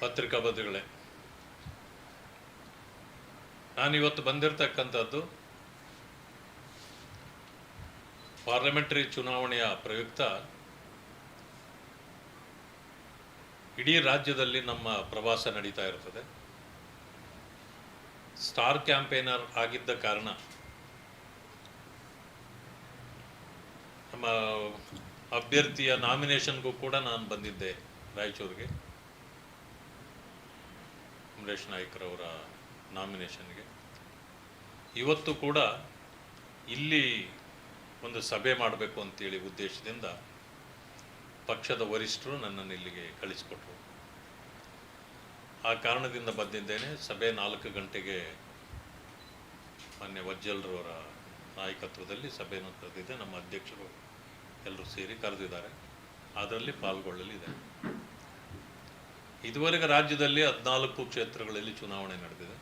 ಪತ್ರಿಕಾ ಬದುಗಳೇ ನಾನಿವತ್ತು ಬಂದಿರತಕ್ಕಂಥದ್ದು ಪಾರ್ಲಿಮೆಂಟರಿ ಚುನಾವಣೆಯ ಪ್ರಯುಕ್ತ ಇಡೀ ರಾಜ್ಯದಲ್ಲಿ ನಮ್ಮ ಪ್ರವಾಸ ನಡೀತಾ ಇರ್ತದೆ. ಸ್ಟಾರ್ ಕ್ಯಾಂಪೇನರ್ ಆಗಿದ್ದ ಕಾರಣ ನಮ್ಮ ಅಭ್ಯರ್ಥಿಯ ನಾಮಿನೇಷನ್ಗೂ ಕೂಡ ನಾನು ಬಂದಿದ್ದೆ ರಾಯಚೂರಿಗೆ. ಅಮರೇಶ್ ನಾಯ್ಕರವರ ನಾಮಿನೇಷನ್ಗೆ. ಇವತ್ತು ಕೂಡ ಇಲ್ಲಿ ಒಂದು ಸಭೆ ಮಾಡಬೇಕು ಅಂತೇಳಿ ಉದ್ದೇಶದಿಂದ ಪಕ್ಷದ ವರಿಷ್ಠರು ನನ್ನನ್ನು ಇಲ್ಲಿಗೆ ಕಳಿಸಿಕೊಟ್ರು. ಆ ಕಾರಣದಿಂದ ಬಂದಿದ್ದೇನೆ, ಸಭೆ ನಾಲ್ಕು ಗಂಟೆಗೆ ಮೊನ್ನೆ ವಜ್ಜಲ್ರವರ ನಾಯಕತ್ವದಲ್ಲಿ ಸಭೆಯನ್ನು ಕರೆದಿದ್ದೆ, ನಮ್ಮ ಅಧ್ಯಕ್ಷರು ಎಲ್ಲರೂ ಸೇರಿ ಕರೆದಿದ್ದಾರೆ. ಅದರಲ್ಲಿ ಪಾಲ್ಗೊಳ್ಳಲಿದೆ ಇದುವರೆಗೆ ರಾಜ್ಯದಲ್ಲಿ ಹದಿನಾಲ್ಕು ಕ್ಷೇತ್ರಗಳಲ್ಲಿ ಚುನಾವಣೆ ನಡೆದಿದೆ.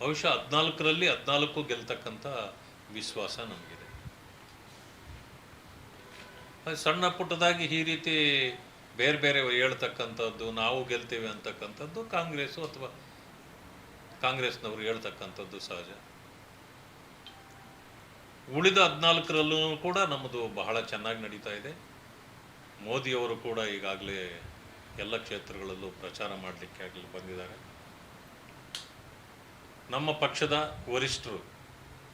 ಬಹುಶಃ ಹದಿನಾಲ್ಕರಲ್ಲಿ ಹದಿನಾಲ್ಕು ಗೆಲ್ತಕ್ಕಂಥ ವಿಶ್ವಾಸ ನಮಗಿದೆ. ಸಣ್ಣ ಪುಟ್ಟದಾಗಿ ಈ ರೀತಿ ಬೇರೆ ಬೇರೆ ಹೇಳ್ತಕ್ಕಂಥದ್ದು, ನಾವು ಗೆಲ್ತೇವೆ ಅಂತಕ್ಕಂಥದ್ದು ಕಾಂಗ್ರೆಸ್ಸು ಅಥವಾ ಕಾಂಗ್ರೆಸ್ನವರು ಹೇಳ್ತಕ್ಕಂಥದ್ದು ಸಹಜ. ಉಳಿದ ಹದಿನಾಲ್ಕರಲ್ಲೂ ಕೂಡ ನಮ್ಮದು ಬಹಳ ಚೆನ್ನಾಗಿ ನಡೀತಾ ಇದೆ. ಮೋದಿಯವರು ಕೂಡ ಈಗಾಗಲೇ ಎಲ್ಲ ಕ್ಷೇತ್ರಗಳಲ್ಲೂ ಪ್ರಚಾರ ಮಾಡಲಿಕ್ಕೆ ಆಗಲಿ ಬಂದಿದ್ದಾರೆ. ನಮ್ಮ ಪಕ್ಷದ ವರಿಷ್ಠರು,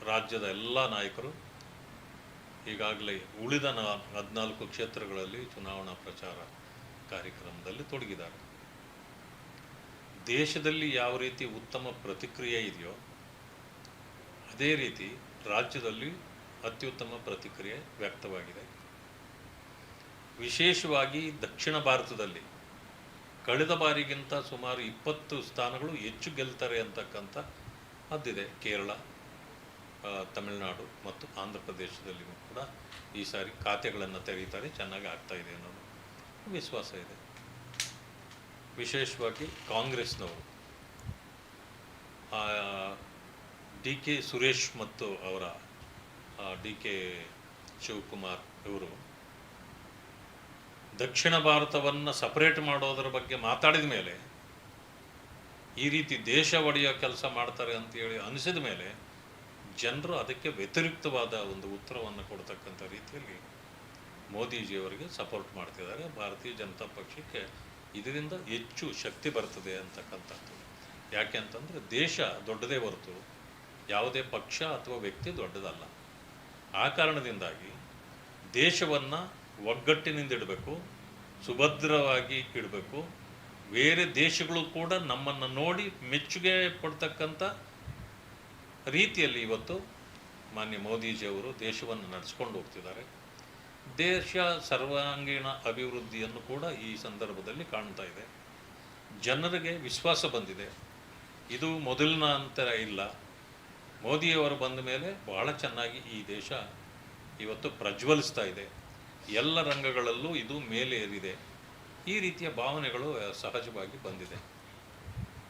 ರಾಜ್ಯದ ಎಲ್ಲ ನಾಯಕರು ಈಗಾಗಲೇ ಉಳಿದ ನ ಹದಿನಾಲ್ಕು ಕ್ಷೇತ್ರಗಳಲ್ಲಿ ಚುನಾವಣಾ ಪ್ರಚಾರ ಕಾರ್ಯಕ್ರಮದಲ್ಲಿ ತೊಡಗಿದ್ದಾರೆ. ದೇಶದಲ್ಲಿ ಯಾವ ರೀತಿ ಉತ್ತಮ ಪ್ರತಿಕ್ರಿಯೆ ಇದೆಯೋ ಅದೇ ರೀತಿ ರಾಜ್ಯದಲ್ಲಿ ಅತ್ಯುತ್ತಮ ಪ್ರತಿಕ್ರಿಯೆ ವ್ಯಕ್ತವಾಗಿದೆ. ವಿಶೇಷವಾಗಿ ದಕ್ಷಿಣ ಭಾರತದಲ್ಲಿ ಕಳೆದ ಬಾರಿಗಿಂತ ಸುಮಾರು ಇಪ್ಪತ್ತು ಸ್ಥಾನಗಳು ಹೆಚ್ಚು ಗೆಲ್ತಾರೆ ಅಂತಕ್ಕಂಥ ಅದಿದೆ ಕೇರಳ ತಮಿಳುನಾಡು ಮತ್ತು ಆಂಧ್ರ ಪ್ರದೇಶದಲ್ಲಿಯೂ ಕೂಡ ಈ ಸಾರಿ ಖಾತೆಗಳನ್ನು ತೆರೀತಾರೆ. ಚೆನ್ನಾಗಿ ಆಗ್ತಾ ಇದೆ ಅನ್ನೋದು ವಿಶ್ವಾಸ ಇದೆ. ವಿಶೇಷವಾಗಿ ಕಾಂಗ್ರೆಸ್ನವರು ಡಿ ಕೆ ಸುರೇಶ್ ಮತ್ತು ಅವರ ಡಿ ಕೆ ಶಿವಕುಮಾರ್ ಇವರು ದಕ್ಷಿಣ ಭಾರತವನ್ನು ಸಪರೇಟ್ ಮಾಡೋದ್ರ ಬಗ್ಗೆ ಮಾತಾಡಿದ ಮೇಲೆ, ಈ ರೀತಿ ದೇಶ ಒಡೆಯೋ ಕೆಲಸ ಮಾಡ್ತಾರೆ ಅಂತೇಳಿ ಅನಿಸಿದ ಮೇಲೆ, ಜನರು ಅದಕ್ಕೆ ವ್ಯತಿರಿಕ್ತವಾದ ಒಂದು ಉತ್ತರವನ್ನು ಕೊಡ್ತಕ್ಕಂಥ ರೀತಿಯಲ್ಲಿ ಮೋದಿಜಿಯವರಿಗೆ ಸಪೋರ್ಟ್ ಮಾಡ್ತಿದ್ದಾರೆ. ಭಾರತೀಯ ಜನತಾ ಪಕ್ಷಕ್ಕೆ ಇದರಿಂದ ಹೆಚ್ಚು ಶಕ್ತಿ ಬರ್ತದೆ ಅಂತಕ್ಕಂಥದ್ದು. ಯಾಕೆ ಅಂತಂದರೆ ದೇಶ ದೊಡ್ಡದೇ ಹೊರತು ಯಾವುದೇ ಪಕ್ಷ ಅಥವಾ ವ್ಯಕ್ತಿ ದೊಡ್ಡದಲ್ಲ. ಆ ಕಾರಣದಿಂದಾಗಿ ದೇಶವನ್ನು ಒಗ್ಗಟ್ಟಿನಿಂದ ಇಡಬೇಕು, ಸುಭದ್ರವಾಗಿ ಇಡಬೇಕು. ಬೇರೆ ದೇಶಗಳು ಕೂಡ ನಮ್ಮನ್ನು ನೋಡಿ ಮೆಚ್ಚುಗೆ ಪಡ್ತಕ್ಕಂಥ ರೀತಿಯಲ್ಲಿ ಇವತ್ತು ಮಾನ್ಯ ಮೋದಿಜಿಯವರು ದೇಶವನ್ನು ನಡೆಸ್ಕೊಂಡು ಹೋಗ್ತಿದ್ದಾರೆ. ದೇಶ ಸರ್ವಾಂಗೀಣ ಅಭಿವೃದ್ಧಿಯನ್ನು ಕೂಡ ಈ ಸಂದರ್ಭದಲ್ಲಿ ಕಾಣ್ತಾ ಇದೆ. ಜನರಿಗೆ ವಿಶ್ವಾಸ ಬಂದಿದೆ. ಇದು ಮೊದಲಿನ ಅಂತರ ಇಲ್ಲ. ಮೋದಿಯವರು ಬಂದ ಮೇಲೆ ಬಹಳ ಚೆನ್ನಾಗಿ ಈ ದೇಶ ಇವತ್ತು ಪ್ರಜ್ವಲಿಸ್ತಾ ಇದೆ. ಎಲ್ಲ ರಂಗಗಳಲ್ಲೂ ಇದು ಮೇಲೆ ಏರಿದೆ. ಈ ರೀತಿಯ ಭಾವನೆಗಳು ಸಹಜವಾಗಿ ಬಂದಿದೆ.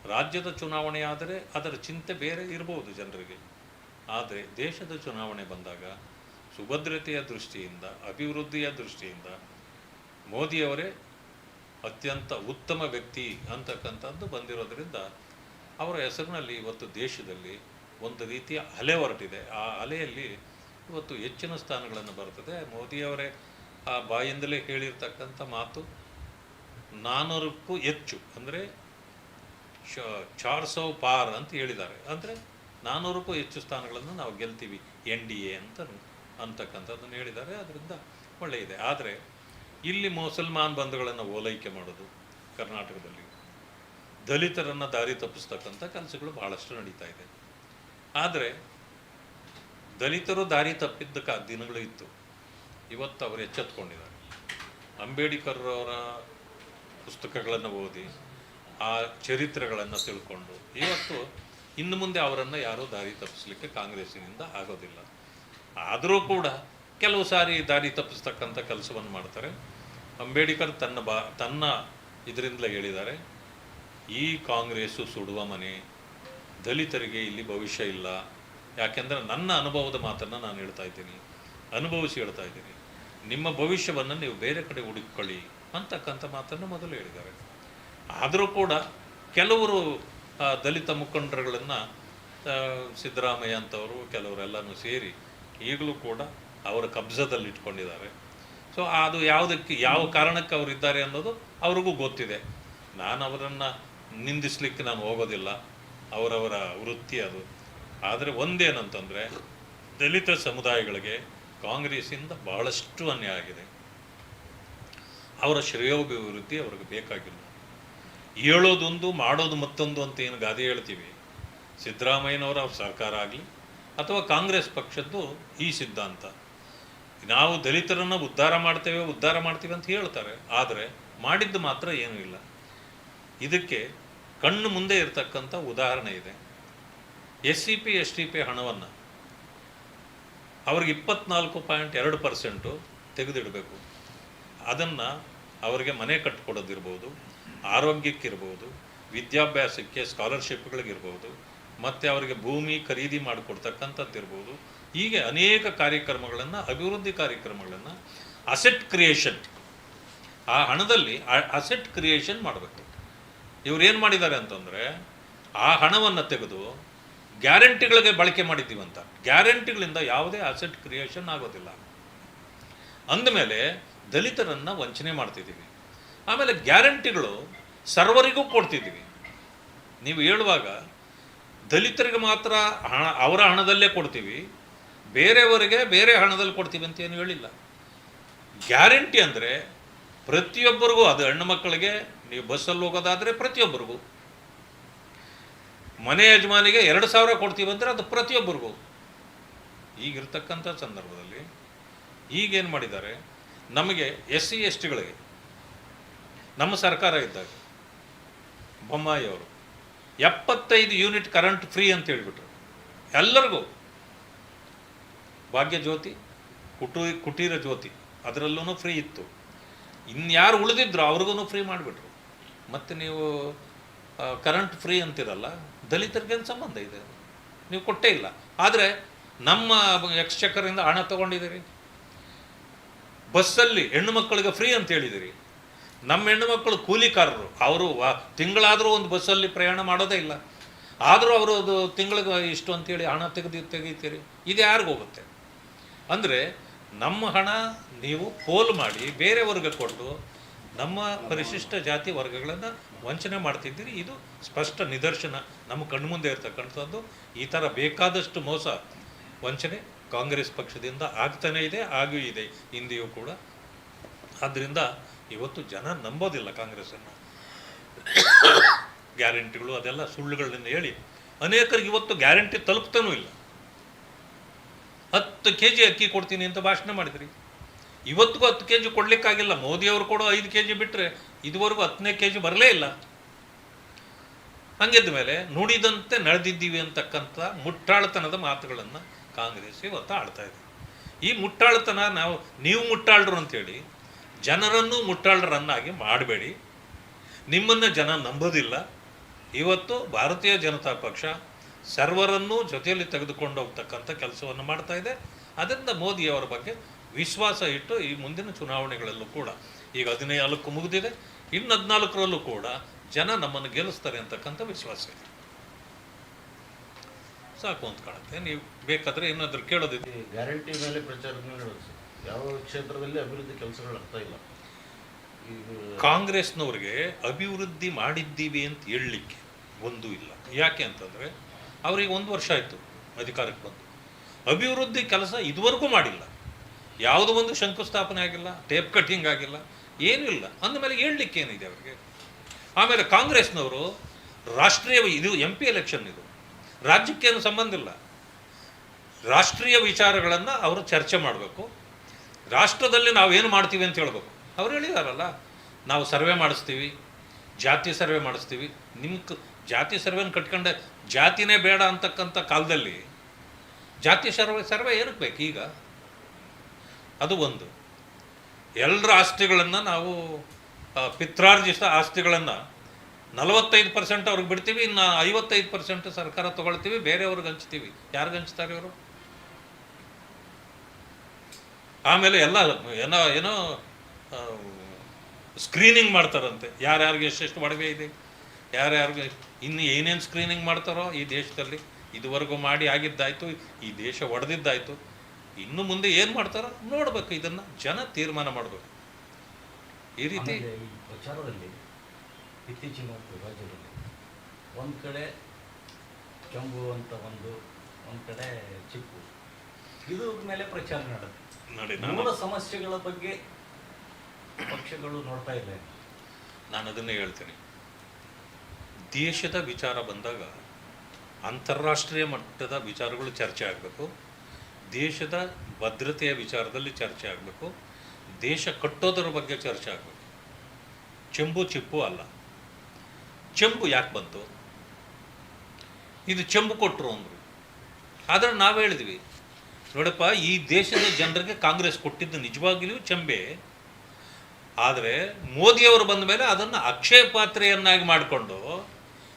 ರಾಜ್ಯದ ಚುನಾವಣೆಯಾದರೆ ಅದರ ಚಿಂತೆ ಬೇರೆ ಇರಬಹುದು ಜನರಿಗೆ. ಆದರೆ ದೇಶದ ಚುನಾವಣೆ ಬಂದಾಗ ಸುಭದ್ರತೆಯ ದೃಷ್ಟಿಯಿಂದ, ಅಭಿವೃದ್ಧಿಯ ದೃಷ್ಟಿಯಿಂದ ಮೋದಿಯವರೇ ಅತ್ಯಂತ ಉತ್ತಮ ವ್ಯಕ್ತಿ ಅಂತಕ್ಕಂಥದ್ದು ಬಂದಿರೋದರಿಂದ ಅವರ ಹೆಸರಿನಲ್ಲಿ ಇವತ್ತು ದೇಶದಲ್ಲಿ ಒಂದು ರೀತಿಯ ಅಲೆ ಹೊರಟಿದೆ. ಆ ಅಲೆಯಲ್ಲಿ ಇವತ್ತು ಹೆಚ್ಚಿನ ಸ್ಥಾನಗಳನ್ನು ಬರ್ತದೆ ಮೋದಿಯವರೇ ಆ ಬಾಯಿಂದಲೇ ಹೇಳಿರ್ತಕ್ಕಂಥ ಮಾತು ನಾನ್ನೂರಕ್ಕೂ ಹೆಚ್ಚು, ಅಂದರೆ ಚಾರ್ ಸೌ ಪಾರ್ ಅಂತ ಹೇಳಿದ್ದಾರೆ. ಅಂದರೆ ನಾನ್ನೂರಕ್ಕೂ ಹೆಚ್ಚು ಸ್ಥಾನಗಳನ್ನು ನಾವು ಗೆಲ್ತೀವಿ, ಎನ್ ಡಿ ಎ ಅಂತ ಅಂತಕ್ಕಂಥದ್ದನ್ನು ಹೇಳಿದ್ದಾರೆ. ಅದರಿಂದ ಒಳ್ಳೆಯಿದೆ ಆದರೆ ಇಲ್ಲಿ ಮುಸಲ್ಮಾನ್ ಬಂಧುಗಳನ್ನು ಓಲೈಕೆ ಮಾಡೋದು ಕರ್ನಾಟಕದಲ್ಲಿ ದಲಿತರನ್ನು ದಾರಿ ತಪ್ಪಿಸ್ತಕ್ಕಂಥ ಕೆಲಸಗಳು ಬಹಳಷ್ಟು ನಡೀತಾ ಇದೆ. ಆದರೆ ದಲಿತರು ದಾರಿ ತಪ್ಪಿದ್ದ ದಿನಗಳು ಇತ್ತು. ಇವತ್ತು ಅವರು ಎಚ್ಚೆತ್ಕೊಂಡಿದ್ದಾರೆ. ಅಂಬೇಡ್ಕರ್ ಅವರ ಪುಸ್ತಕಗಳನ್ನು ಓದಿ, ಆ ಚರಿತ್ರೆಗಳನ್ನು ತಿಳ್ಕೊಂಡು, ಇವತ್ತು ಇನ್ನು ಮುಂದೆ ಅವರನ್ನು ಯಾರೂ ದಾರಿ ತಪ್ಪಿಸ್ಲಿಕ್ಕೆ ಕಾಂಗ್ರೆಸ್ಸಿನಿಂದ ಆಗೋದಿಲ್ಲ. ಆದರೂ ಕೂಡ ಕೆಲವು ಸಾರಿ ದಾರಿ ತಪ್ಪಿಸ್ತಕ್ಕಂಥ ಕೆಲಸವನ್ನು ಮಾಡ್ತಾರೆ. ಅಂಬೇಡ್ಕರ್ ತನ್ನ ಬಾ, ತನ್ನ ಇದರಿಂದಲೇ ಹೇಳಿದ್ದಾರೆ, ಈ ಕಾಂಗ್ರೆಸ್ಸು ಸುಡುವ ಮನೆ, ದಲಿತರಿಗೆ ಇಲ್ಲಿ ಭವಿಷ್ಯ ಇಲ್ಲ. ಯಾಕೆಂದರೆ ನನ್ನ ಅನುಭವದ ಮಾತನ್ನು ನಾನು ಹೇಳ್ತಾ ಇದ್ದೀನಿ, ಅನುಭವಿಸಿ ಹೇಳ್ತಾ ಇದ್ದೀನಿ. ನಿಮ್ಮ ಭವಿಷ್ಯವನ್ನು ನೀವು ಬೇರೆ ಕಡೆ ಹುಡುಕೊಳ್ಳಿ ಅಂತಕ್ಕಂಥ ಮಾತನ್ನು ಮೊದಲು ಹೇಳಿದ್ದಾರೆ. ಆದರೂ ಕೂಡ ಕೆಲವರು ದಲಿತ ಮುಖಂಡರುಗಳನ್ನು ಸಿದ್ದರಾಮಯ್ಯ ಅಂತವರು, ಕೆಲವರೆಲ್ಲನೂ ಸೇರಿ ಈಗಲೂ ಕೂಡ ಅವರ ಕಬ್ಜದಲ್ಲಿ ಇಟ್ಕೊಂಡಿದ್ದಾರೆ. ಸೊ ಅದು ಯಾವುದಕ್ಕೆ, ಯಾವ ಕಾರಣಕ್ಕೆ ಅವರು ಇದ್ದಾರೆ ಅನ್ನೋದು ಅವ್ರಿಗೂ ಗೊತ್ತಿದೆ. ನಾನು ಅವರನ್ನು ನಿಂದಿಸ್ಲಿಕ್ಕೆ ನಾನು ಹೋಗೋದಿಲ್ಲ. ಅವರವರ ವೃತ್ತಿ ಅದು. ಆದರೆ ಒಂದೇನಂತಂದರೆ, ದಲಿತ ಸಮುದಾಯಗಳಿಗೆ ಕಾಂಗ್ರೆಸ್ಸಿಂದ ಬಹಳಷ್ಟು ಅನ್ಯಾಯ ಆಗಿದೆ. ಅವರ ಶ್ರೇಯೋಭಿವೃದ್ಧಿ ಅವ್ರಿಗೆ ಬೇಕಾಗಿಲ್ಲ. ಹೇಳೋದೊಂದು, ಮಾಡೋದು ಮತ್ತೊಂದು ಅಂತ ಏನು ಗಾದೆ ಹೇಳ್ತೀವಿ. ಸಿದ್ದರಾಮಯ್ಯನವರ ಸರ್ಕಾರ ಆಗಲಿ ಅಥವಾ ಕಾಂಗ್ರೆಸ್ ಪಕ್ಷದ್ದು ಈ ಸಿದ್ಧಾಂತ. ನಾವು ದಲಿತರನ್ನು ಉದ್ಧಾರ ಮಾಡ್ತೇವೆ, ಉದ್ಧಾರ ಮಾಡ್ತೀವಿ ಅಂತ ಹೇಳ್ತಾರೆ. ಆದರೆ ಮಾಡಿದ್ದು ಮಾತ್ರ ಏನೂ ಇಲ್ಲ. ಇದಕ್ಕೆ ಕಣ್ಣು ಮುಂದೆ ಇರತಕ್ಕಂಥ ಉದಾಹರಣೆ ಇದೆ. S C P, S T P ಹಣವನ್ನು ಅವ್ರಿಗೆ ಇಪ್ಪತ್ನಾಲ್ಕು ಪಾಯಿಂಟ್ ಎರಡು ಪರ್ಸೆಂಟು ತೆಗೆದಿಡಬೇಕು. ಅದನ್ನು ಅವರಿಗೆ ಮನೆ ಕಟ್ಟಿಕೊಡೋದಿರ್ಬೋದು ಆರೋಗ್ಯಕ್ಕಿರ್ಬೋದು, ವಿದ್ಯಾಭ್ಯಾಸಕ್ಕೆ ಸ್ಕಾಲರ್ಶಿಪ್ಗಳಿಗಿರ್ಬೋದು, ಮತ್ತು ಅವರಿಗೆ ಭೂಮಿ ಖರೀದಿ ಮಾಡಿಕೊಡ್ತಕ್ಕಂಥದ್ದಿರ್ಬೋದು. ಹೀಗೆ ಅನೇಕ ಕಾರ್ಯಕ್ರಮಗಳನ್ನು, ಅಭಿವೃದ್ಧಿ ಕಾರ್ಯಕ್ರಮಗಳನ್ನು, ಅಸೆಟ್ ಕ್ರಿಯೇಷನ್, ಆ ಹಣದಲ್ಲಿ ಅಸೆಟ್ ಕ್ರಿಯೇಷನ್ ಮಾಡಬೇಕು. ಇವ್ರು ಏನು ಮಾಡಿದ್ದಾರೆ ಅಂತಂದರೆ, ಆ ಹಣವನ್ನು ತೆಗೆದು ಗ್ಯಾರಂಟಿಗಳಿಗೆ ಬಳಕೆ ಮಾಡಿದ್ದೀವಿ ಅಂತ ಗ್ಯಾರಂಟಿಗಳಿಂದ ಯಾವುದೇ ಅಸೆಟ್ ಕ್ರಿಯೇಷನ್ ಆಗೋದಿಲ್ಲ. ಅಂದಮೇಲೆ ದಲಿತರನ್ನು ವಂಚನೆ ಮಾಡ್ತಿದ್ದೀವಿ. ಆಮೇಲೆ ಗ್ಯಾರಂಟಿಗಳು ಸರ್ವರಿಗೂ ಕೊಡ್ತಿದ್ದೀವಿ. ನೀವು ಹೇಳುವಾಗ ದಲಿತರಿಗೆ ಮಾತ್ರ ಹಣ, ಅವರ ಹಣದಲ್ಲೇ ಕೊಡ್ತೀವಿ. ಬೇರೆಯವರಿಗೆ ಬೇರೆ ಹಣದಲ್ಲಿ ಕೊಡ್ತೀವಿ ಅಂತ ಏನು ಹೇಳಿಲ್ಲ. ಗ್ಯಾರಂಟಿ ಅಂದರೆ ಪ್ರತಿಯೊಬ್ಬರಿಗೂ, ಅದು ಹೆಣ್ಣು ಮಕ್ಕಳಿಗೆ, ನೀವು ಬಸ್ಸಲ್ಲಿ ಹೋಗೋದಾದರೆ ಪ್ರತಿಯೊಬ್ಬರಿಗೂ. ಮನೆ ಯಜಮಾನಿಗೆ ಎರಡು ಸಾವಿರ ಕೊಡ್ತೀವಿ ಅಂದರೆ ಅದು ಪ್ರತಿಯೊಬ್ಬರಿಗೂ. ಈಗಿರ್ತಕ್ಕಂಥ ಸಂದರ್ಭದಲ್ಲಿ ಈಗೇನು ಮಾಡಿದ್ದಾರೆ? ನಮಗೆ ಎಸ್ ಸಿ ಎಸ್ ಟಿಗಳಿಗೆ ನಮ್ಮ ಸರ್ಕಾರ ಇದ್ದಾಗ, ಬೊಮ್ಮಾಯಿ ಅವರು ಎಪ್ಪತ್ತೈದು ಯೂನಿಟ್ ಕರೆಂಟ್ ಫ್ರೀ ಅಂತ ಹೇಳಿಬಿಟ್ರು. ಎಲ್ಲರಿಗೂ. ಭಾಗ್ಯ ಜ್ಯೋತಿ, ಕುಟು, ಕುಟೀರ ಜ್ಯೋತಿ ಅದರಲ್ಲೂ ಫ್ರೀ ಇತ್ತು. ಇನ್ಯಾರು ಉಳಿದಿದ್ರು ಅವ್ರಿಗೂ ಫ್ರೀ ಮಾಡಿಬಿಟ್ರು. ಮತ್ತು ನೀವು ಕರೆಂಟ್ ಫ್ರೀ ಅಂತಿರಲ್ಲ ದಲಿತರಿಗೇನು ಸಂಬಂಧ ಇದೆ? ನೀವು ಕೊಟ್ಟೇ ಇಲ್ಲ. ಆದರೆ ನಮ್ಮ ಯಕ್ಷಕರಿಂದ ಹಣ ತಗೊಂಡಿದ್ದೀರಿ. ಬಸ್ಸಲ್ಲಿ ಹೆಣ್ಣು ಮಕ್ಕಳಿಗೆ ಫ್ರೀ ಅಂತ ಹೇಳಿದಿರಿ ನಮ್ಮ ಹೆಣ್ಣು ಮಕ್ಕಳು ಕೂಲಿಕಾರರು. ಅವರು ತಿಂಗಳಾದರೂ ಒಂದು ಬಸ್ಸಲ್ಲಿ ಪ್ರಯಾಣ ಮಾಡೋದೇ ಇಲ್ಲ. ಆದರೂ ಅವರು ಅದು ತಿಂಗಳಿಗೆ ಇಷ್ಟು ಅಂತೇಳಿ ಹಣ ತೆಗೆದು ತೆಗಿತೀರಿ ಇದು ಯಾರಿಗೂ ಹೋಗುತ್ತೆ? ಅಂದರೆ ನಮ್ಮ ಹಣ ನೀವು ಪೋಲ್ ಮಾಡಿ ಬೇರೆ ವರ್ಗಕ್ಕೆ ಕೊಟ್ಟು ನಮ್ಮ ಪರಿಶಿಷ್ಟ ಜಾತಿ ವರ್ಗಗಳನ್ನು ವಂಚನೆ ಮಾಡ್ತಿದ್ದೀರಿ. ಇದು ಸ್ಪಷ್ಟ ನಿದರ್ಶನ. ನಮ್ಮ ಕಣ್ಮುಂದೆ ಇರ್ತಕ್ಕಂಥದ್ದು. ಈ ಥರ ಬೇಕಾದಷ್ಟು ಮೋಸ ವಂಚನೆ ಕಾಂಗ್ರೆಸ್ ಪಕ್ಷದಿಂದ ಆಗ್ತಾನೇ ಇದೆ ಹಾಗೂ ಇದೆ ಹಿಂದೆಯೂ ಕೂಡ. ಆದ್ದರಿಂದ ಇವತ್ತು ಜನ ನಂಬೋದಿಲ್ಲ ಕಾಂಗ್ರೆಸ್ಸನ್ನು. ಗ್ಯಾರಂಟಿಗಳು ಅದೆಲ್ಲ ಸುಳ್ಳುಗಳನ್ನ ಹೇಳಿ ಅನೇಕರಿಗೆ ಇವತ್ತು ಗ್ಯಾರಂಟಿ ತಲುಪ್ತಾನೂ ಇಲ್ಲ. ಹತ್ತು ಕೆ ಜಿ ಅಕ್ಕಿ ಕೊಡ್ತೀನಿ ಅಂತ ಭಾಷಣ ಮಾಡಿದ್ರಿ. ಇವತ್ತಿಗೂ ಹತ್ತು ಕೆ ಜಿ ಕೊಡಲಿಕ್ಕಾಗಿಲ್ಲ. ಮೋದಿಯವರು ಕೊಡೋ ಐದು ಕೆ ಜಿ ಬಿಟ್ಟರೆ ಇದುವರೆಗೂ ಹತ್ತನೇ ಕೆ ಜಿ ಬರಲೇ ಇಲ್ಲ. ಹಂಗಿದ್ದ ಮೇಲೆ ನುಡಿದಂತೆ ನಡೆದಿದ್ದೀವಿ ಅಂತಕ್ಕಂಥ ಮುಟ್ಟಾಳತನದ ಮಾತುಗಳನ್ನು ಕಾಂಗ್ರೆಸ್ ಇವತ್ತು ಆಡ್ತಾ ಇದೆ. ಈ ಮುಟ್ಟಾಳತನ ನಾವು, ನೀವು ಮುಟ್ಟಾಳ್ರು ಅಂತೇಳಿ, ಜನರನ್ನು ಮುಟ್ಟಾಳರನ್ನಾಗಿ ಮಾಡಬೇಡಿ. ನಿಮ್ಮನ್ನು ಜನ ನಂಬೋದಿಲ್ಲ. ಇವತ್ತು ಭಾರತೀಯ ಜನತಾ ಪಕ್ಷ ಸರ್ವರನ್ನು ಜೊತೆಯಲ್ಲಿ ತೆಗೆದುಕೊಂಡು ಹೋಗ್ತಕ್ಕಂಥ ಕೆಲಸವನ್ನು ಮಾಡ್ತಾ ಇದೆ. ಅದರಿಂದ ಮೋದಿಯವರ ಬಗ್ಗೆ ವಿಶ್ವಾಸ ಇಟ್ಟು ಈ ಮುಂದಿನ ಚುನಾವಣೆಗಳಲ್ಲೂ ಕೂಡ ಈಗ ಹದಿನೈದು ಮುಗಿದಿದೆ ಇನ್ನು ಹದಿನಾಲ್ಕರಲ್ಲೂ ಕೂಡ ಜನ ನಮ್ಮನ್ನು ಗೆಲ್ಲಿಸ್ತಾರೆ ಅಂತಕ್ಕಂಥ ವಿಶ್ವಾಸ ಇದೆ. ಸಾಕು ಅಂತ ಕಾಣುತ್ತೆ. ನೀವು ಬೇಕಾದರೆ ಏನಾದರೂ ಕೇಳೋದಿದೆ ಗ್ಯಾರಂಟಿ ಮೇಲೆ ಪ್ರಚಾರ ಯಾವ ಕ್ಷೇತ್ರದಲ್ಲಿ ಅಭಿವೃದ್ಧಿ ಕೆಲಸಗಳು ಆಗ್ತಾ ಇಲ್ಲ. ಕಾಂಗ್ರೆಸ್ನವ್ರಿಗೆ ಅಭಿವೃದ್ಧಿ ಮಾಡಿದ್ದೀವಿ ಅಂತ ಹೇಳಲಿಕ್ಕೆ ಒಂದು ಇಲ್ಲ. ಯಾಕೆ ಅಂತಂದರೆ ಅವರಿಗೆ ಒಂದು ವರ್ಷ ಆಯಿತು ಅಧಿಕಾರಕ್ಕೆ ಬಂದು. ಅಭಿವೃದ್ಧಿ ಕೆಲಸ ಇದುವರೆಗೂ ಮಾಡಿಲ್ಲ. ಯಾವುದೋ ಒಂದು ಶಂಕುಸ್ಥಾಪನೆ ಆಗಿಲ್ಲ, ಟೇಪ್ ಕಟ್ಟಿಂಗ್ ಆಗಿಲ್ಲ, ಏನೂ ಇಲ್ಲ. ಅಂದಮೇಲೆ ಹೇಳಲಿಕ್ಕೆ ಏನಿದೆ ಅವರಿಗೆ? ಆಮೇಲೆ ಕಾಂಗ್ರೆಸ್ನವರು ರಾಷ್ಟ್ರೀಯ ಇದು ಎಂ ಪಿ ಎಲೆಕ್ಷನ್ ಇದು. ರಾಜ್ಯಕ್ಕೇನು ಸಂಬಂಧ ಇಲ್ಲ. ರಾಷ್ಟ್ರೀಯ ವಿಚಾರಗಳನ್ನು ಅವರು ಚರ್ಚೆ ಮಾಡಬೇಕು. ರಾಷ್ಟ್ರದಲ್ಲಿ ನಾವೇನು ಮಾಡ್ತೀವಿ ಅಂತ ಹೇಳ್ಬೇಕು. ಅವ್ರು ಹೇಳಿದಾರಲ್ಲ, ನಾವು ಸರ್ವೆ ಮಾಡಿಸ್ತೀವಿ, ಜಾತಿ ಸರ್ವೆ ಮಾಡಿಸ್ತೀವಿ. ನಿಮ್ಮ ಜಾತಿ ಸರ್ವೆನ ಕಟ್ಕೊಂಡೆ, ಜಾತಿನೇ ಬೇಡ ಅಂತಕ್ಕಂಥ ಕಾಲದಲ್ಲಿ ಜಾತಿ ಸರ್ವೆ ಸರ್ವೆ ಏನಕ್ಕೆ ಬೇಕು ಈಗ? ಅದು ಒಂದು. ಎಲ್ಲರ ಆಸ್ತಿಗಳನ್ನು ನಾವು ಪಿತ್ರಾರ್ಜಿತ ಆಸ್ತಿಗಳನ್ನು ನಲವತ್ತೈದು ಪರ್ಸೆಂಟ್ ಅವ್ರಿಗೆ ಬಿಡ್ತೀವಿ, ಇನ್ನು ಐವತ್ತೈದು ಪರ್ಸೆಂಟ್ ಸರ್ಕಾರ ತಗೊಳ್ತೀವಿ, ಬೇರೆಯವ್ರಿಗೆ ಹಂಚ್ತೀವಿ. ಯಾರಿಗೆ ಹಂಚ್ತಾರೆ ಇವರು? ಆಮೇಲೆ ಎಲ್ಲ, ಏನೋ ಏನೋ ಸ್ಕ್ರೀನಿಂಗ್ ಮಾಡ್ತಾರಂತೆ. ಯಾರ್ಯಾರಿಗೆ ಎಷ್ಟೆಷ್ಟು ಒಡವೆ ಇದೆ, ಯಾರ್ಯಾರಿಗೆ ಇನ್ನು ಏನೇನು ಸ್ಕ್ರೀನಿಂಗ್ ಮಾಡ್ತಾರೋ ಈ ದೇಶದಲ್ಲಿ ಇದುವರೆಗೂ ಮಾಡಿ ಆಗಿದ್ದಾಯಿತು, ಈ ದೇಶ ಒಡೆದಿದ್ದಾಯ್ತು. ಇನ್ನು ಮುಂದೆ ಏನು ಮಾಡ್ತಾರ ನೋಡ್ಬೇಕು ಇದನ್ನು ಜನ ತೀರ್ಮಾನ ಮಾಡಬೇಕು. ಈ ರೀತಿ ಪ್ರಚಾರದಲ್ಲಿ ಇತ್ತೀಚಿನ ರಾಜ್ಯದಲ್ಲಿ ಒಂದು ಕಡೆ ಕೆಂಬು ಅಂತ ಒಂದು ಒಂದು ಕಡೆ ಚಿಪ್ಪು ಇದು ಮೇಲೆ ಪ್ರಚಾರ ನಡೆದ. ಮೂಲ ಸಮಸ್ಯೆಗಳ ಬಗ್ಗೆ ಪಕ್ಷಗಳು ನೋಡ್ತಾ ಇಲ್ಲ ನಾನು ಅದನ್ನೇ ಹೇಳ್ತೀನಿ. ದೇಶದ ವಿಚಾರ ಬಂದಾಗ ಅಂತಾರಾಷ್ಟ್ರೀಯ ಮಟ್ಟದ ವಿಚಾರಗಳು ಚರ್ಚೆ ಆಗಬೇಕು. ದೇಶದ ಭದ್ರತೆಯ ವಿಚಾರದಲ್ಲಿ ಚರ್ಚೆ ಆಗಬೇಕು. ದೇಶ ಕಟ್ಟೋದರ ಬಗ್ಗೆ ಚರ್ಚೆ ಆಗಬೇಕು. ಚೆಂಬು ಚಿಪ್ಪು ಅಲ್ಲ. ಚೆಂಬು ಯಾಕೆ ಬಂತು? ಇದು ಚೆಂಬು ಕೊಟ್ಟರು ಅಂದರು. ಆದರೆ ನಾವು ಹೇಳಿದ್ವಿ, ನೋಡಪ್ಪ, ಈ ದೇಶದ ಜನರಿಗೆ ಕಾಂಗ್ರೆಸ್ ಕೊಟ್ಟಿದ್ದು ನಿಜವಾಗಿಯೂ ಚೆಂಬೆ. ಆದರೆ ಮೋದಿಯವರು ಬಂದ ಮೇಲೆ ಅದನ್ನು ಅಕ್ಷಯ ಪಾತ್ರೆಯನ್ನಾಗಿ ಮಾಡಿಕೊಂಡು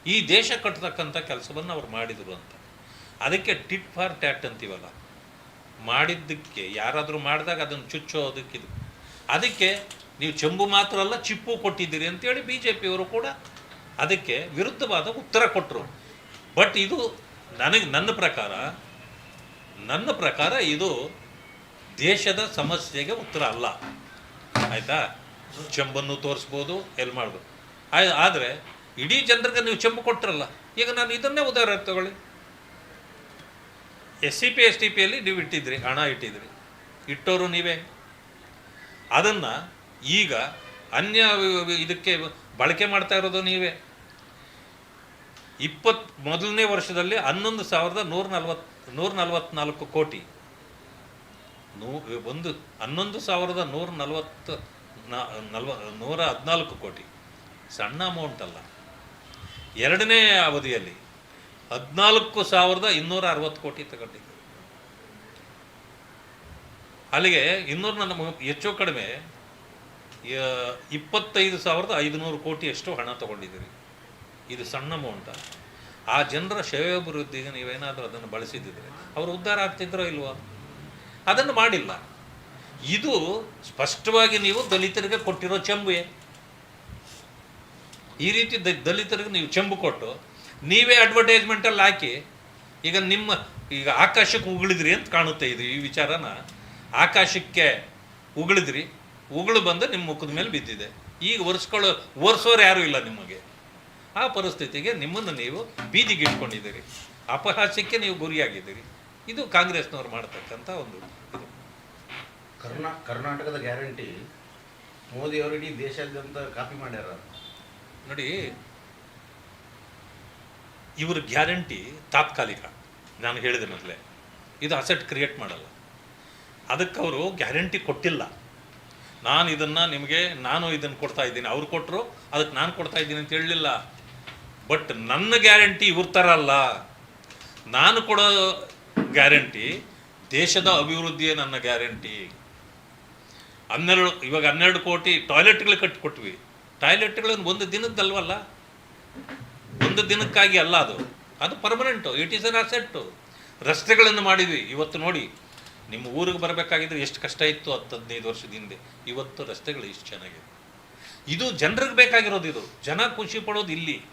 ಈ ದೇಶ ಕಟ್ಟತಕ್ಕಂಥ ಕೆಲಸವನ್ನು ಅವ್ರು ಮಾಡಿದರು ಅಂತ. ಅದಕ್ಕೆ ಟಿಟ್ ಫಾರ್ ಟ್ಯಾಟ್ ಅಂತೀವಲ್ಲ. ಮಾಡಿದ್ದಕ್ಕೆ, ಯಾರಾದರೂ ಮಾಡಿದಾಗ ಅದನ್ನು ಚುಚ್ಚೋದಕ್ಕಿದು ಅದಕ್ಕೆ ನೀವು ಚೆಂಬು ಮಾತ್ರ ಅಲ್ಲ, ಚಿಪ್ಪು ಕೊಟ್ಟಿದ್ದೀರಿ ಅಂತೇಳಿ ಬಿ ಜೆ ಪಿಯವರು ಕೂಡ ಅದಕ್ಕೆ ವಿರುದ್ಧವಾದ ಉತ್ತರ ಕೊಟ್ಟರು ಬಟ್ ಇದು ನನಗೆ, ನನ್ನ ಪ್ರಕಾರ ನನ್ನ ಪ್ರಕಾರ ಇದು ದೇಶದ ಸಮಸ್ಯೆಗೆ ಉತ್ತರ ಅಲ್ಲ. ಆಯಿತಾ? ಚೆಂಬನ್ನು ತೋರಿಸ್ಬೋದು, ಎಲ್ಲಿ ಮಾಡ್ಬೋದು. ಆದರೆ ಇಡೀ ಜನರಿಗೆ ನೀವು ಚೆಂಬು ಕೊಟ್ಟರಲ್ಲ ಈಗ ನಾನು ಇದನ್ನೇ ಉದಾಹರಣೆ ತಗೊಳ್ಳಿ. S C P S T ಪಿಯಲ್ಲಿ ನೀವು ಇಟ್ಟಿದ್ರಿ, ಹಣ ಇಟ್ಟಿದ್ರಿ. ಇಟ್ಟೋರು ನೀವೇ. ಅದನ್ನು ಈಗ ಅನ್ಯ ಇದಕ್ಕೆ ಬಳಕೆ ಮಾಡ್ತಾ ಇರೋದು ನೀವೇ. ಇಪ್ಪತ್, ಮೊದಲನೇ ವರ್ಷದಲ್ಲಿ ಹನ್ನೊಂದು ಸಾವಿರದ ನೂರ ನಲ್ವತ್, ನೂರ ನಲ್ವತ್ನಾಲ್ಕು ಕೋಟಿ. ನೂ, ಒಂದು, ಹನ್ನೊಂದು ಸಾವಿರದ ನೂರ ನಲ್ವತ್ತು ನಲ್ವ, ನೂರ ಹದಿನಾಲ್ಕು ಕೋಟಿ. ಸಣ್ಣ ಅಮೌಂಟ್ ಅಲ್ಲ. ಎರಡನೇ ಅವಧಿಯಲ್ಲಿ ಹದಿನಾಲ್ಕು ಸಾವಿರದ ಇನ್ನೂರ ಅರವತ್ತು ಕೋಟಿ ತಗೊಂಡಿದ್ದು. ಅಲ್ಲಿಗೆ ಇನ್ನೂರು ನನ್ನ ಹೆಚ್ಚು ಕಡಿಮೆ ಇಪ್ಪತ್ತೈದು ಸಾವಿರದ ಐದುನೂರು ಕೋಟಿಯಷ್ಟು ಹಣ ತಗೊಂಡಿದ್ದೀರಿ. ಇದು ಸಣ್ಣ ಅಮೌಂಟ ಆ? ಜನರ ಶ್ರೇಯೋಭಿವೃದ್ಧಿಗೆ ನೀವೇನಾದರೂ ಅದನ್ನು ಬಳಸಿದ್ದಿದ್ರೆ ಅವರು ಉದ್ಧಾರ ಆಗ್ತಿದ್ರೋ ಇಲ್ವೋ? ಅದನ್ನು ಮಾಡಿಲ್ಲ. ಇದು ಸ್ಪಷ್ಟವಾಗಿ ನೀವು ದಲಿತರಿಗೆ ಕೊಟ್ಟಿರೋ ಚೆಂಬುವೆ ಈ ರೀತಿ ದಲಿತರಿಗೆ ನೀವು ಚೆಂಬು ಕೊಟ್ಟು ನೀವೇ ಅಡ್ವರ್ಟೈಸ್ಮೆಂಟಲ್ಲಿ ಹಾಕಿ ಈಗ ನಿಮ್ಮ ಈಗ ಆಕಾಶಕ್ಕೆ ಉಗುಳಿದ್ರಿ ಅಂತ ಕಾಣುತ್ತೆ ಇದು ಈ ವಿಚಾರನ. ಆಕಾಶಕ್ಕೆ ಉಗುಳಿದ್ರಿ ಉಗುಳು ಬಂದು ನಿಮ್ಮ ಮುಖದ ಮೇಲೆ ಬಿದ್ದಿದೆ. ಈಗ ಒರೆಸ್ಕೊಳ್ಳೋ ಒರೆಸೋರು ಯಾರೂ ಇಲ್ಲ ನಿಮಗೆ. ಆ ಪರಿಸ್ಥಿತಿಗೆ ನಿಮ್ಮನ್ನು ನೀವು ಬೀದಿಗೆ ಇಟ್ಕೊಂಡಿದ್ದೀರಿ. ಅಪಹಾಸ್ಯಕ್ಕೆ ನೀವು ಗುರಿಯಾಗಿದ್ದೀರಿ. ಇದು ಕಾಂಗ್ರೆಸ್ನವ್ರು ಮಾಡ್ತಕ್ಕಂಥ ಒಂದು ಇದು. ಕರ್ನಾ ಕರ್ನಾಟಕದ ಗ್ಯಾರಂಟಿ ಮೋದಿಯವರು ಇಡೀ ದೇಶಾದ್ಯಂತ ಕಾಪಿ ಮಾಡ್ಯಾರ. ನೋಡಿ ಇವ್ರ ಗ್ಯಾರಂಟಿ ತಾತ್ಕಾಲಿಕ. ನಾನು ಹೇಳಿದೆ ಮೊದಲೇ. ಇದು ಅಸೆಟ್ ಕ್ರಿಯೇಟ್ ಮಾಡಲ್ಲ. ಅದಕ್ಕೆ ಅವರು ಗ್ಯಾರಂಟಿ ಕೊಟ್ಟಿಲ್ಲ. ನಾನು ಇದನ್ನು ನಿಮಗೆ, ನಾನು ಇದನ್ನು ಕೊಡ್ತಾ ಇದ್ದೀನಿ. ಅವ್ರು ಕೊಟ್ಟರು ಅದಕ್ಕೆ ನಾನು ಕೊಡ್ತಾ ಇದ್ದೀನಿ ಅಂತ ಹೇಳಲಿಲ್ಲ. ಬಟ್ ನನ್ನ ಗ್ಯಾರಂಟಿ ಇವ್ರ ಥರ ಅಲ್ಲ. ನಾನು ಕೊಡೋ ಗ್ಯಾರಂಟಿ ದೇಶದ ಅಭಿವೃದ್ಧಿಯೇ ನನ್ನ ಗ್ಯಾರಂಟಿ. ಹನ್ನೆರಡು, ಇವಾಗ ಹನ್ನೆರಡು ಕೋಟಿ ಟಾಯ್ಲೆಟ್ಗಳು ಕಟ್ಟಿಕೊಟ್ವಿ ಟಾಯ್ಲೆಟ್ಗಳನ್ನು ಒಂದು ದಿನದ್ದಲ್ವಲ್ಲ? ಒಂದು ದಿನಕ್ಕಾಗಿ ಅಲ್ಲ ಅದು. ಅದು permanent it is an asset ರಸ್ತೆಗಳನ್ನು ಮಾಡಿದ್ವಿ. ಇವತ್ತು ನೋಡಿ, ನಿಮ್ಮ ಊರಿಗೆ ಬರಬೇಕಾಗಿದ್ರೆ ಎಷ್ಟು ಕಷ್ಟ ಇತ್ತು ಹತ್ತು ಹದಿನೈದು ವರ್ಷದ ಹಿಂದೆ. ಇವತ್ತು ರಸ್ತೆಗಳು ಇಷ್ಟು ಚೆನ್ನಾಗಿದೆ. ಇದು ಜನರಿಗೆ ಬೇಕಾಗಿರೋದು ಇದು. ಜನ ಖುಷಿ ಪಡೋದು ಇಲ್ಲಿ.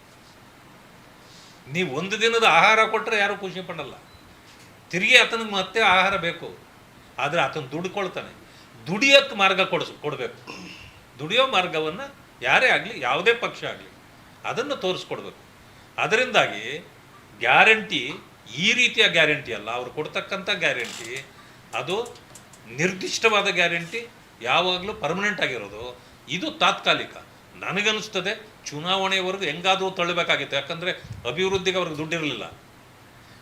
ನೀವು ಒಂದು ದಿನದ ಆಹಾರ ಕೊಟ್ಟರೆ ಯಾರೂ ಖುಷಿ ಪಡಲ್ಲ. ತಿರುಗಿ ಆತನಿಗೆ ಮತ್ತೆ ಆಹಾರ ಬೇಕು. ಆದರೆ ಆತನ ದುಡ್ಕೊಳ್ತಾನೆ. ದುಡಿಯೋಕ್ಕೆ ಮಾರ್ಗ ಕೊಡಿಸ್, ಕೊಡಬೇಕು. ದುಡಿಯೋ ಮಾರ್ಗವನ್ನು ಯಾರೇ ಆಗಲಿ, ಯಾವುದೇ ಪಕ್ಷ ಆಗಲಿ, ಅದನ್ನು ತೋರಿಸ್ಕೊಡ್ಬೇಕು. ಅದರಿಂದಾಗಿ ಗ್ಯಾರಂಟಿ, ಈ ರೀತಿಯ ಗ್ಯಾರಂಟಿ ಅಲ್ಲ, ಅವರು ಕೊಡ್ತಕ್ಕಂಥ ಗ್ಯಾರಂಟಿ, ಅದು ನಿರ್ದಿಷ್ಟವಾದ ಗ್ಯಾರಂಟಿ, ಯಾವಾಗಲೂ ಪರ್ಮನೆಂಟ್ ಆಗಿರೋದು. ಇದು ತಾತ್ಕಾಲಿಕ. ನನಗನ್ನಿಸ್ತದೆ, ಚುನಾವಣೆವರೆಗೂ ಹೆಂಗಾದರೂ ತಳ್ಳಬೇಕಾಗಿತ್ತು. ಯಾಕಂದರೆ ಅಭಿವೃದ್ಧಿಗೆ ಅವ್ರಿಗೆ ದುಡ್ಡಿರಲಿಲ್ಲ.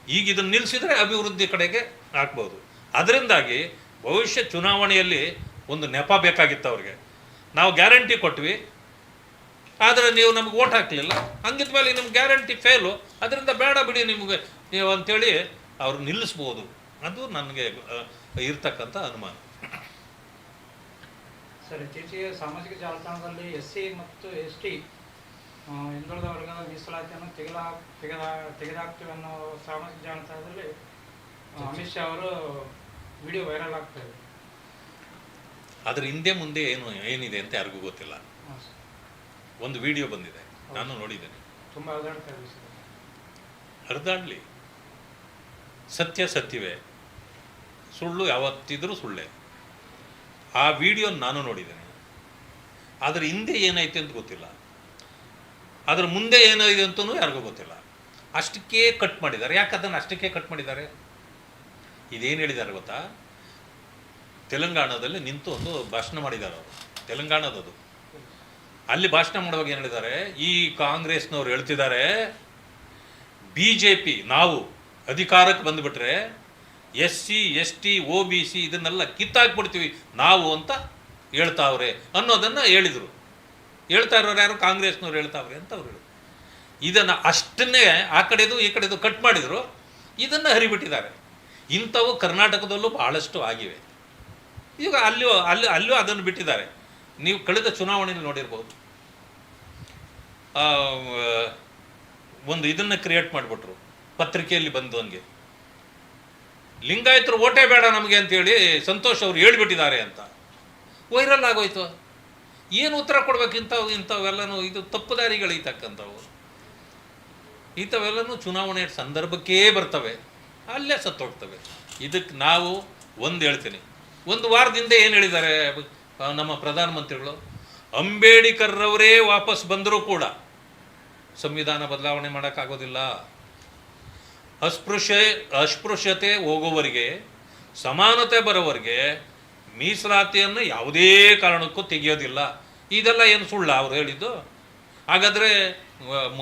ಈಗ ಇದನ್ನು ನಿಲ್ಲಿಸಿದರೆ ಅಭಿವೃದ್ಧಿ ಕಡೆಗೆ ಹಾಕ್ಬೋದು ಅದರಿಂದಾಗಿ ಭವಿಷ್ಯ ಚುನಾವಣೆಯಲ್ಲಿ ಒಂದು ನೆಪ ಬೇಕಾಗಿತ್ತು ಅವ್ರಿಗೆ. ನಾವು ಗ್ಯಾರಂಟಿ ಕೊಟ್ವಿ ಆದರೆ ನೀವು ನಮ್ಗೆ ಓಟ್ ಹಾಕಲಿಲ್ಲ. ಹಂಗಿದ್ಮೇಲೆ ನಿಮ್ಗೆ ಗ್ಯಾರಂಟಿ ಫೇಲು ಅದರಿಂದ ಬೇಡ ಬಿಡಿ ನಿಮಗೆ. ನೀವು ಅಂತೇಳಿ ಅವ್ರು ನಿಲ್ಲಿಸ್ಬೋದು. ಅದು ನನಗೆ ಇರ್ತಕ್ಕಂಥ ಅನುಮಾನ. ಸರ್ ಇತ್ತೀಚೆಗೆ ಸಾಮಾಜಿಕ ಜಾಲತಾಣದಲ್ಲಿ ಎಸ್ ಸಿ ಮತ್ತು ಎಸ್ ಟಿ ಹಿಂದುಳಿದ ವರ್ಗದ ಮೀಸಲಾತಿಯನ್ನು ತೆಗೆದ ತೆಗೆದ ತೆಗೆದಾಕ್ತೀವಿ ಅನ್ನೋ ಸಾಮಾಜಿಕ ಜಾಲತಾಣದಲ್ಲಿ ಅಮಿತ್ ಶಾ ಅವರು ವಿಡಿಯೋ ವೈರಲ್ ಆಗ್ತಾ ಇದೆ. ಅದ್ರ ಹಿಂದೆ ಮುಂದೆ ಏನು ಏನಿದೆ ಅಂತ ಯಾರಿಗೂ ಗೊತ್ತಿಲ್ಲ. ಒಂದು ವಿಡಿಯೋ ಬಂದಿದೆ. ನಾನು ನೋಡಿದ್ದೇನೆ. ತುಂಬ ಹರಿದಾಡಲಿ. ಸತ್ಯ ಸತ್ಯವೇ. ಸುಳ್ಳು ಯಾವತ್ತಿದ್ರೂ ಸುಳ್ಳೆ. ಆ ವಿಡಿಯೋ ನಾನು ನೋಡಿದ್ದೇನೆ. ಅದರ ಹಿಂದೆ ಏನೈತೆ ಅಂತ ಗೊತ್ತಿಲ್ಲ. ಅದರ ಮುಂದೆ ಏನಿದೆ ಅಂತಲೂ ಯಾರಿಗೂ ಗೊತ್ತಿಲ್ಲ. ಅಷ್ಟಕ್ಕೆ ಕಟ್ ಮಾಡಿದ್ದಾರೆ. ಯಾಕೆ ಅದನ್ನು ಅಷ್ಟಕ್ಕೆ ಕಟ್ ಮಾಡಿದ್ದಾರೆ? ಇದೇನು ಹೇಳಿದ್ದಾರೆ ಗೊತ್ತಾ? ತೆಲಂಗಾಣದಲ್ಲಿ ನಿಂತು ಒಂದು ಭಾಷಣ ಮಾಡಿದ್ದಾರೆ ಅವರು. ತೆಲಂಗಾಣದದು. ಅಲ್ಲಿ ಭಾಷಣ ಮಾಡುವಾಗ ಏನು ಹೇಳಿದ್ದಾರೆ? ಈ ಕಾಂಗ್ರೆಸ್ನವ್ರು ಹೇಳ್ತಿದ್ದಾರೆ ಬಿ ಜೆ ಪಿ ನಾವು ಅಧಿಕಾರಕ್ಕೆ ಬಂದುಬಿಟ್ರೆ S C S T O B C ಇದನ್ನೆಲ್ಲ ಕಿತ್ತಾಕ್ಬಿಡ್ತೀವಿ, ನಾವು ಅಂತ ಹೇಳ್ತಾವ್ರೆ ಅನ್ನೋದನ್ನು ಹೇಳಿದರು. ಹೇಳ್ತಾ ಇರೋರು ಯಾರು? ಕಾಂಗ್ರೆಸ್ನವ್ರು ಹೇಳ್ತಾವ್ರೆ ಅಂತ ಅವ್ರು ಹೇಳಿದ್ರು. ಇದನ್ನು ಅಷ್ಟನ್ನೇ ಆ ಕಡೆದು ಈ ಕಡೆದು ಕಟ್ ಮಾಡಿದರು. ಇದನ್ನು ಹರಿಬಿಟ್ಟಿದ್ದಾರೆ. ಇಂಥವು ಕರ್ನಾಟಕದಲ್ಲೂ ಬಹಳಷ್ಟು ಆಗಿವೆ. ಈಗ ಅಲ್ಲೂ ಅಲ್ಲಿ, ಅಲ್ಲೂ ಅದನ್ನು ಬಿಟ್ಟಿದ್ದಾರೆ. ನೀವು ಕಳೆದ ಚುನಾವಣೆಯಲ್ಲಿ ನೋಡಿರ್ಬೋದು. ಒಂದು ಇದನ್ನು ಕ್ರಿಯೇಟ್ ಮಾಡಿಬಿಟ್ರು. ಪತ್ರಿಕೆಯಲ್ಲಿ ಬಂದು ಹಂಗೆ ಲಿಂಗಾಯತರು ಓಟೇ ಬೇಡ ನಮಗೆ ಅಂತೇಳಿ ಸಂತೋಷ್ ಅವರು ಹೇಳ್ಬಿಟ್ಟಿದ್ದಾರೆ ಅಂತ. ವೈರಲ್ ಆಗೋಯ್ತು. ಏನು ಉತ್ತರ ಕೊಡ್ಬೇಕು ಇಂಥವು, ಇಂಥವೆಲ್ಲನೂ ಇದು ತಪ್ಪು ದಾರಿಗಳೈತಕ್ಕಂಥವು ಇಂಥವೆಲ್ಲನೂ ಚುನಾವಣೆಯ ಸಂದರ್ಭಕ್ಕೇ ಬರ್ತವೆ, ಅಲ್ಲೇ ಸತ್ತೋಗ್ತವೆ. ಇದಕ್ಕೆ ನಾವು ಒಂದು ಹೇಳ್ತೀನಿ. ಒಂದು ವಾರದಿಂದ ಏನು ಹೇಳಿದ್ದಾರೆ ನಮ್ಮ ಪ್ರಧಾನಮಂತ್ರಿಗಳು, ಅಂಬೇಡ್ಕರ್ರವರೇ ವಾಪಸ್ ಬಂದರೂ ಕೂಡ ಸಂವಿಧಾನ ಬದಲಾವಣೆ ಮಾಡೋಕ್ಕಾಗೋದಿಲ್ಲ. ಅಸ್ಪೃಶ್ಯ, ಅಸ್ಪೃಶ್ಯತೆ ಹೋಗೋವರಿಗೆ ಸಮಾನತೆ ಬರೋವರಿಗೆ ಮೀಸಲಾತಿಯನ್ನು ಯಾವುದೇ ಕಾರಣಕ್ಕೂ ತೆಗೆಯೋದಿಲ್ಲ. ಇದೆಲ್ಲ ಏನು ಸುಳ್ಳ ಅವ್ರು ಹೇಳಿದ್ದು? ಹಾಗಾದರೆ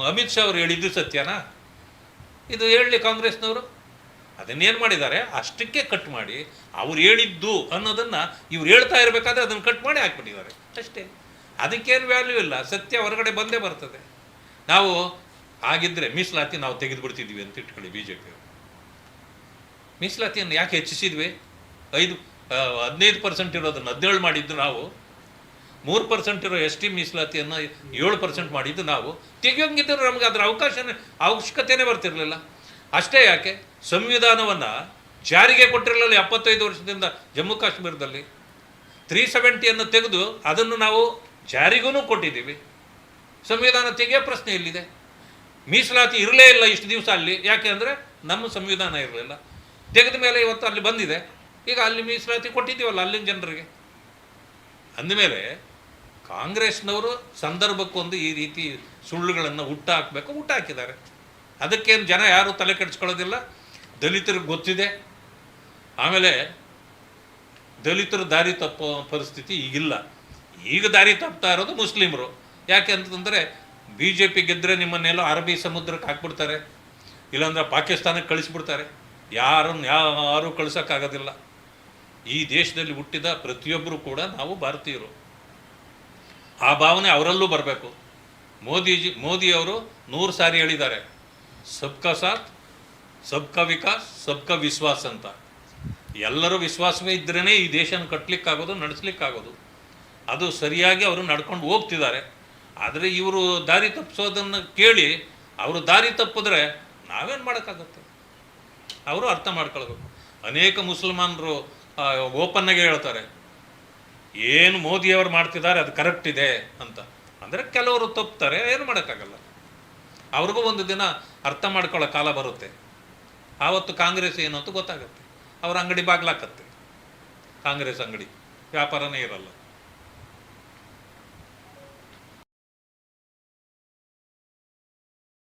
ಅಮಿತ್ ಶಾ ಅವರು ಹೇಳಿದ್ದು ಸತ್ಯನಾ? ಇದು ಹೇಳಲಿ ಕಾಂಗ್ರೆಸ್ನವರು? ಅದನ್ನೇನು ಮಾಡಿದ್ದಾರೆ? ಅಷ್ಟಕ್ಕೆ ಕಟ್ ಮಾಡಿ, ಅವ್ರು ಹೇಳಿದ್ದು ಅನ್ನೋದನ್ನು ಇವ್ರು ಹೇಳ್ತಾ ಇರಬೇಕಾದ್ರೆ ಅದನ್ನು ಕಟ್ ಮಾಡಿ ಹಾಕ್ಬಿಟ್ಟಿದ್ದಾರೆ. ಅಷ್ಟೇ. ಅದಕ್ಕೇನು ವ್ಯಾಲ್ಯೂ ಇಲ್ಲ. ಸತ್ಯ ಹೊರಗಡೆ ಬಂದೇ ಬರ್ತದೆ. ನಾವು ಆಗಿದ್ದರೆ ಮೀಸಲಾತಿ ನಾವು ತೆಗೆದುಬಿಡ್ತಿದ್ವಿ ಅಂತ ಇಟ್ಕೊಳ್ಳಿ ಬಿ ಜೆ ಪಿ ಮೀಸಲಾತಿಯನ್ನು ಯಾಕೆ ಹೆಚ್ಚಿಸಿದ್ವಿ? ಐದು ಹದಿನೈದು ಪರ್ಸೆಂಟ್ ಇರೋದನ್ನು ಹದಿನೇಳು ಮಾಡಿದ್ದು ನಾವು. ಮೂರು ಪರ್ಸೆಂಟ್ ಇರೋ ಎಸ್ ಟಿ ಮೀಸಲಾತಿಯನ್ನು ಏಳು ಪರ್ಸೆಂಟ್ ಮಾಡಿದ್ದು ನಾವು. ತೆಗಿಯೋಂಗಿದ್ರೆ ನಮಗೆ ಅದರ ಅವಕಾಶನೇ, ಅವಶ್ಯಕತೆನೇ ಬರ್ತಿರಲಿಲ್ಲ. ಅಷ್ಟೇ ಯಾಕೆ? ಸಂವಿಧಾನವನ್ನು ಜಾರಿಗೆ ಕೊಟ್ಟಿರಲಿಲ್ಲ ಎಪ್ಪತ್ತೈದು ವರ್ಷದಿಂದ ಜಮ್ಮು ಕಾಶ್ಮೀರದಲ್ಲಿ. ತ್ರೀ ಸೆವೆಂಟಿಯನ್ನು ತೆಗೆದು ಅದನ್ನು ನಾವು ಜಾರಿಗೂ ಕೊಟ್ಟಿದ್ದೀವಿ. ಸಂವಿಧಾನ ತೆಗೆಯೋ ಪ್ರಶ್ನೆ ಇಲ್ಲಿದೆ. ಮೀಸಲಾತಿ ಇರಲೇ ಇಲ್ಲ ಇಷ್ಟು ದಿವಸ ಅಲ್ಲಿ. ಯಾಕೆ ಅಂದರೆ ನಮ್ಮ ಸಂವಿಧಾನ ಇರಲಿಲ್ಲ. ತೆಗೆದ ಮೇಲೆ ಇವತ್ತು ಅಲ್ಲಿ ಬಂದಿದೆ. ಈಗ ಅಲ್ಲಿ ಮೀಸಲಾತಿ ಕೊಟ್ಟಿದ್ದೀವಲ್ಲ ಅಲ್ಲಿನ ಜನರಿಗೆ. ಅಂದಮೇಲೆ ಕಾಂಗ್ರೆಸ್ನವರು ಸಂದರ್ಭಕ್ಕೊಂದು ಈ ರೀತಿ ಸುಳ್ಳುಗಳನ್ನು ಹುಟ್ಟ ಹಾಕಬೇಕು ಹುಟ್ಟ ಹಾಕಿದ್ದಾರೆ ಅದಕ್ಕೇನು ಜನ ಯಾರೂ ತಲೆ ಕೆಡಿಸ್ಕೊಳ್ಳೋದಿಲ್ಲ. ದಲಿತರಿಗೆ ಗೊತ್ತಿದೆ. ಆಮೇಲೆ ದಲಿತರು ದಾರಿ ತಪ್ಪೋ ಪರಿಸ್ಥಿತಿ ಈಗಿಲ್ಲ. ಈಗ ದಾರಿ ತಪ್ತಾ ಇರೋದು ಮುಸ್ಲಿಮರು. ಯಾಕೆ ಅಂತಂದರೆ ಬಿ ಜೆ ಪಿ ಗೆದ್ದರೆ ನಿಮ್ಮನ್ನೆಲ್ಲೋ ಅರಬ್ಬಿ ಸಮುದ್ರಕ್ಕೆ ಹಾಕ್ಬಿಡ್ತಾರೆ. ಇಲ್ಲಾಂದ್ರೆ ಪಾಕಿಸ್ತಾನಕ್ಕೆ ಕಳಿಸ್ಬಿಡ್ತಾರೆ. ಯಾರನ್ನು ಯಾರೂ ಕಳಿಸೋಕ್ಕಾಗೋದಿಲ್ಲ. ಈ ದೇಶದಲ್ಲಿ ಹುಟ್ಟಿದ ಪ್ರತಿಯೊಬ್ಬರು ಕೂಡ ನಾವು ಭಾರತೀಯರು. ಆ ಭಾವನೆ ಅವರಲ್ಲೂ ಬರಬೇಕು. ಮೋದಿಜಿ, ಮೋದಿಯವರು ನೂರು ಸಾರಿ ಹೇಳಿದ್ದಾರೆ. ಸಬ್ಕಾ ಸಾಥ್, ಸಬ್ಕಾ ವಿಕಾಸ್, ಸಬ್ಕಾ ವಿಶ್ವಾಸ್ ಅಂತ. ಎಲ್ಲರೂ ವಿಶ್ವಾಸವೇ ಇದ್ರೇ ಈ ದೇಶನ ಕಟ್ಟಲಿಕ್ಕಾಗೋದು ನಡೆಸ್ಲಿಕ್ಕಾಗೋದು. ಅದು ಸರಿಯಾಗಿ ಅವರು ನಡ್ಕೊಂಡು ಹೋಗ್ತಿದ್ದಾರೆ. ಆದರೆ ಇವರು ದಾರಿ ತಪ್ಪಿಸೋದನ್ನು ಕೇಳಿ ಅವರು ದಾರಿ ತಪ್ಪಿದ್ರೆ ನಾವೇನು ಮಾಡೋಕ್ಕಾಗುತ್ತೆ? ಅವರು ಅರ್ಥ ಮಾಡ್ಕೊಳ್ಬೇಕು. ಅನೇಕ ಮುಸಲ್ಮಾನರು ಓಪನ್ನಾಗೆ ಹೇಳ್ತಾರೆ, ಏನು ಮೋದಿಯವರು ಮಾಡ್ತಿದ್ದಾರೆ, ಅದು ಕರೆಕ್ಟ್ ಇದೆ ಅಂತ. ಅಂದರೆ ಕೆಲವರು ತಪ್ಪುತ್ತಾರೆ ಏನು ಮಾಡೋಕ್ಕಾಗಲ್ಲ. ಅವ್ರಿಗೂ ಒಂದು ದಿನ ಅರ್ಥ ಮಾಡ್ಕೊಳ್ಳೋ ಕಾಲ ಬರುತ್ತೆ. ಆವತ್ತು ಕಾಂಗ್ರೆಸ್ ಏನು ಅಂತ ಗೊತ್ತಾಗುತ್ತೆ. ಅವ್ರ ಅಂಗಡಿ ಬಾಗ್ಲಾಕತ್ತೆ. ಕಾಂಗ್ರೆಸ್ ಅಂಗಡಿ. ವ್ಯಾಪಾರನೇ ಇರಲ್ಲ.